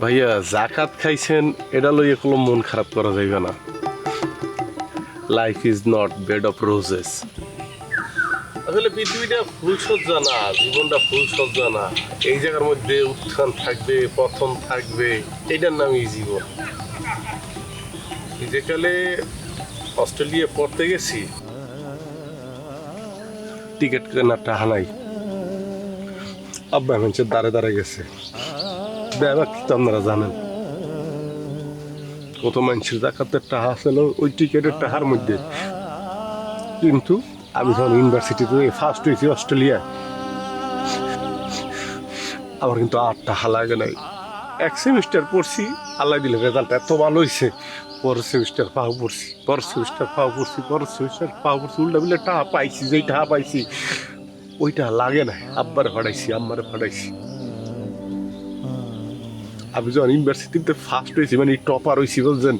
ভাইয়া, জাকাত খাইছেন, এটা লইয়ে কোনো মন খারাপ করা যাইবে না। Life is not bed of roses আসলে পৃথিবীটা ফুলসজ্জা না, জীবনটা ফুলসজ্জা না। এই জায়গার মধ্যে উত্থান থাকবে, পতন থাকবে, এটার নামই জীবন। যেকালে অস্ট্রেলিয়া পড়তে গেছি, টিকিট কেনার টাকা নাই আব্বা মানুষের দাঁড়ে দাঁড়ে গেছে। ব্যাপার তো আপনারা জানেন কত মানুষের জাকাতের টাকা ছিল ওই টিকিটের টাকার মধ্যে কিন্তু আমি যখন ইউনিভার্সিটিতে ফার্স্ট হয়েছি অস্ট্রেলিয়া আমার কিন্তু আর টাকা লাগে নাই। এক সেমিস্টার পড়ছি, আল্লাহ দিলে রেজাল্ট এত ভালো হয়েছে পরের সেমিস্টার পাও পড়ছি, পরের সেমিস্টার পাও পড়ছি, পরের সেমিস্টার পাও পড়ছি, উল্টা বিলে টাকা পাইছি, যেই টাকা পাইছি, ওইটা লাগে না আব্বারে ফাটাইছি আম্মারে ফাটাইছি আমি যখন ইউনিভার্সিটিতে ফার্স্ট হয়েছি মানে টপার হয়েছি বলছেন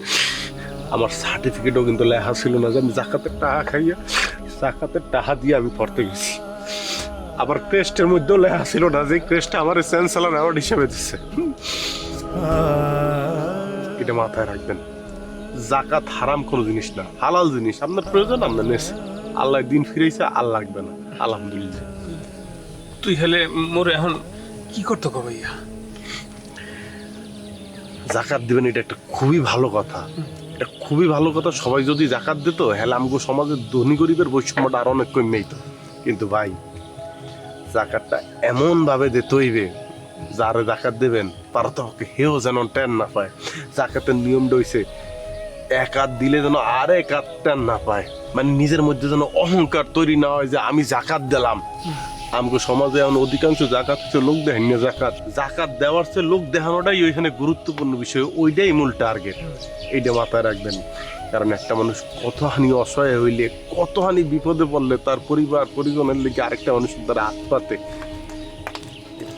আমার সার্টিফিকেটও কিন্তু লেখা ছিল না যে আমি জাকাতের টাকা খাইয়া, জাকাতের টাকা দিয়ে আমি পড়তে গেছি। আবার ক্রেস্টের মধ্যেও লেখা ছিল না যে ক্রেস্টটা আমার চ্যান্সেলার অ্যাওয়ার্ড হিসেবে দিচ্ছে এটা মাথায় রাখবেন। জাকাত হারাম কোনো জিনিস না, হালাল জিনিস। আপনার প্রয়োজন, আপনার নেছে আল্লাহ দিন ফিরেছে আর লাগবে না। আলহামদুলিল্লাহ। তুই হেলে মোরে এখন কি করতে কো ভাইয়া? জাকাত দিবেন এটা একটা খুবই ভালো কথা। এটা খুবই ভালো কথা, সবাই যদি জাকাত দিত হ্যাঁ আমগো সমাজের ধনী গরিবের বৈষম্যটা আর অনেক কমে তো কিন্তু ভাই, জাকাতটা এমন ভাবে দিতে হইবে, যারে জাকাত দেবেন, তারা তো হেও যেন টেন না পায়। জাকাতের নিয়মটা হইছে, এক হাত দিলে যেন আর এক হাত টেন না পায়। মানে নিজের মধ্যে যেন অহংকার তৈরি না হয় যে আমি জাকাত দিলাম। আমগো সমাজে এখন অধিকাংশ জাকাত হচ্ছে লোক দেখেন না জাকাত। জাকাত দেওয়ার চেয়ে লোক দেখানোটাই ওইখানে গুরুত্বপূর্ণ বিষয়, ওইটাই মূল টার্গেট। এইটা মাথায় রাখবেন। কারণ একটা মানুষ কতখানি অসহায় হইলে, কতখানি বিপদে পড়লে তার পরিবার, পরিজনের লিগে আরেকটা মানুষের দ্বারা হাত পাতে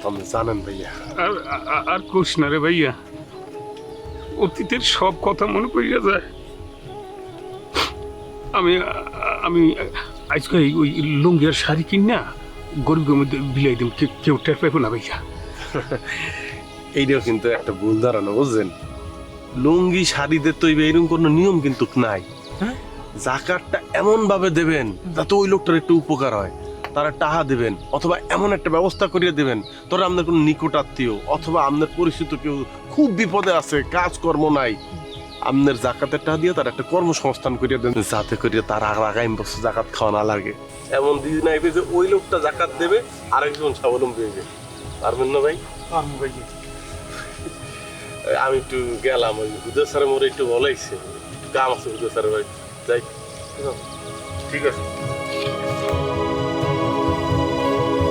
আপনি জানেন ভাইয়া। আর, আর- কোষ না রে ভাইয়া। অতীতের সব কথা মনে পড়িয়া যায়। আমি আমি আজকে ওই লুঙ্গি আর শাড়ি কিনা গরিবের মধ্যে বিলাই দিম কেউ টের পাইবো না ভাইয়া। এইটাও কিন্তু একটা ভুল ধারণা বুঝছেন? লুঙ্গি শাড়িতে তৈবে এরকম কোনো নিয়ম কিন্তু নাই। হ্যাঁ? জাকাতটা এমন ভাবে দেবেন যাতে ওই লোকটার একটু উপকার হয়। তারা টাহা দেবেন অথবা এমন একটা ব্যবস্থা করিয়ে দেবেন তোরা আপনার কোনো নিকট আত্মীয় অথবা আপনার পরিচিত কেউ খুব বিপদে আছে কাজকর্ম নাই। আপনার জাকাতের টাকা দিয়ে তার একটা কর্মসংস্থান করিয়ে দেন। যাতে করিয়ে তার আর আগামী বছর জাকাত খাওয়া না লাগে। এমন দিদি না যে ওই লোকটা জাকাত দেবে আরেকজন স্বাবলম্বী হয়ে যাবে পারবেন না ভাই? আমি একটু গেলাম ওই হুদা স্যার মোরে একটু বলাইছে। একটু কাম আছে হুদা স্যার ভাই যাই। ঠিক আছে।